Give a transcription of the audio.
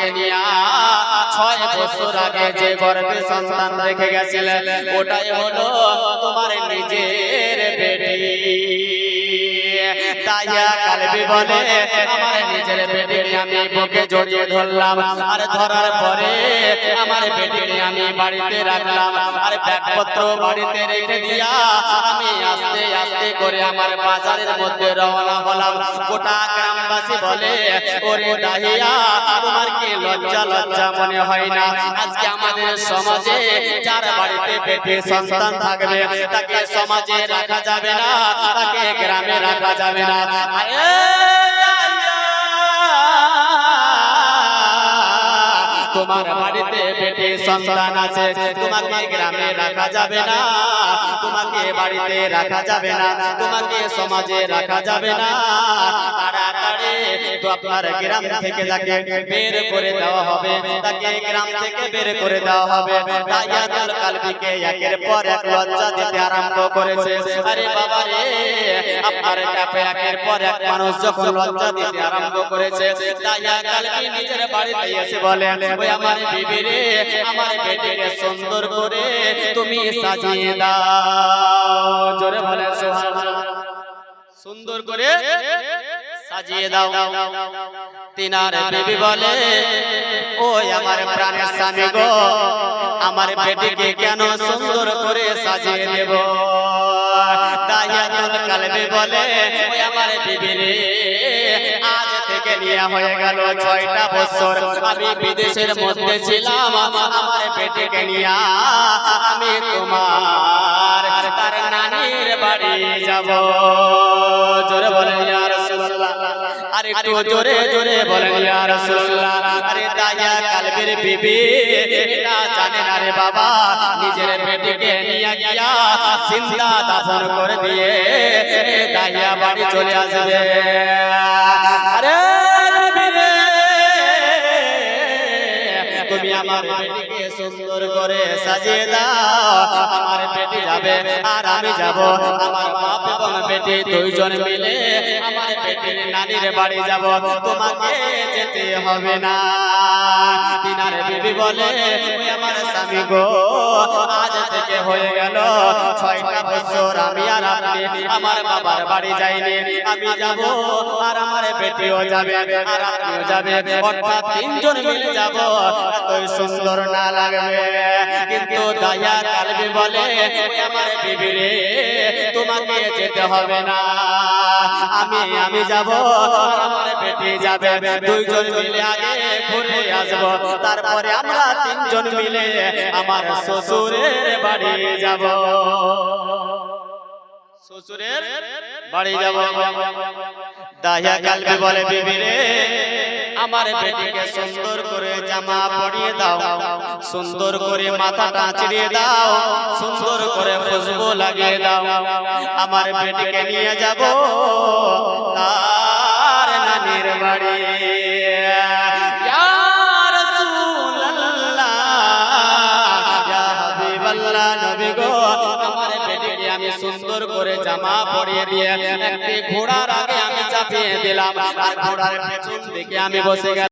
থেকে নিয়া ছয় বছর আগে যে গর্বে সন্তান রেখে গেছিলেন ওটাই হলো তোমার নিজের বেটি। তাইয়া কালবি বলে, আমার নিজের বেটিকে আমি বুকে জড়িয়ে ধরলাম। আর ধরার পরে আমার বেটিকে আমি বাড়িতে রাখলাম। আর ব্যাগপত্র বাড়িতে রেখে দিয়া আমি আস্তে আস্তে করে আমার বাজারের মধ্যে রওনা হলাম। গোটা গ্রামবাসী বলে, ওরে দাহিয়া, তোমার কি লজ্জা লজ্জা মনে হয় না? আজকে আমাদের সমাজে যার বাড়িতে বেটি সন্তান থাকবে, তাকে সমাজে রাখা যাবে না, তাকে গ্রামে রাখা যাবে না। তোমার বাড়িতে বেটি সন্তান আছে, তোমাকে গ্রামে রাখা যাবে না, তোমাকে বাড়িতে রাখা যাবে না, তোমাকে সমাজে রাখা যাবে না। আপনার গ্রাম থেকে তাকে বের করে দেওয়া হবে। তাকে গ্রাম থেকে বের করে দেওয়া হবে। কালবিকে একের পর এক লজ্জা দিতে আরম্ভ করেছে। আরে বাবা রে, আপনার কাপে একের পর এক মানুষ যখন লজ্জা দিতে আরম্ভ করেছে দায়া কালবি নিজের বাড়িতে এসে বলে, ওই আমার বিবি রে, আমার বেটিকে সুন্দর করে তুমি সাজিয়ে দাও। জোরে বলে সুন্দর করে সাজিয়ে দাও। তিনার বেবি বলে, ওই আমার প্রাণের স্বামী গো, আমার বেটিকে কেন সুন্দর করে সাজিয়ে দেব? বলে, ওই আমার থেকে নিয়ে হয়ে গেল ছয়টা বছর। আমি বিদেশের মধ্যে ছিলাম, আমার বেটিকে নিয়ে আমি তোমার, তার নানির বাড়ি যাব। জোরে আর একটু জোরে জোরে বলেন আরে দায়া কালবের বিবি, এটা জানে না রে বাবা, নিজের বেটিকে নিয়ে গিয়া জিন্দা দাফন করে দিয়ে দায়া বাড়ি চলে আসবে। আরে আমার বেটিকে সুন্দর করে সাজিয়ে দাও, আমার বেটি যাবে আমি যাব। আমার বাপ এবং বেটি দুইজন মিলে আমার বেটির নানির বাড়ি যাব। তোমাকে যেতে হবে না। তিনার বিবি বলে আমার স্বামী গো, আজ থেকে হয়ে গেল ছয়টা বছর। আমি আর আপনি, আমার বাবার বাড়ি যাইনি। আমি যাব আর আমার বেটিও যাবে, আর আপনিও যাবে অর্থাৎ তিনজন মিলে যাব। এতই সুন্দর না লাগবে। কিন্তু দয়া কালবি বলে, আমার বিবি রে, তোমাকে যেতে হবে না। আমি আমি যাব আমার বেটি যাবে। দুইজন মিলে আগে ঘুরে আসব, তারপরে আমরা তিনজন মিলে আমার শ্বশুরের বাড়ি যাব। শ্বশুরের বাড়ি যাব। দাহিয়া কালবি বলে, বিবি রে আমার বেটিকে সুন্দর করে জামা পরিয়ে দাও। সুন্দর করে মাথাটা চিড়িয়ে দাও। সুন্দর করে খুশবু লাগিয়ে দাও। আমার বেটিকে নিয়ে যাব। তার নানির বাড়ি। সুন্দর করে জামা পরিয়ে দিয়ে একটি ঘোড়ার আগে আমি চাপিয়ে দিলাম। আর ঘোড়ার পেছন দিকে আমি বসে গেলাম।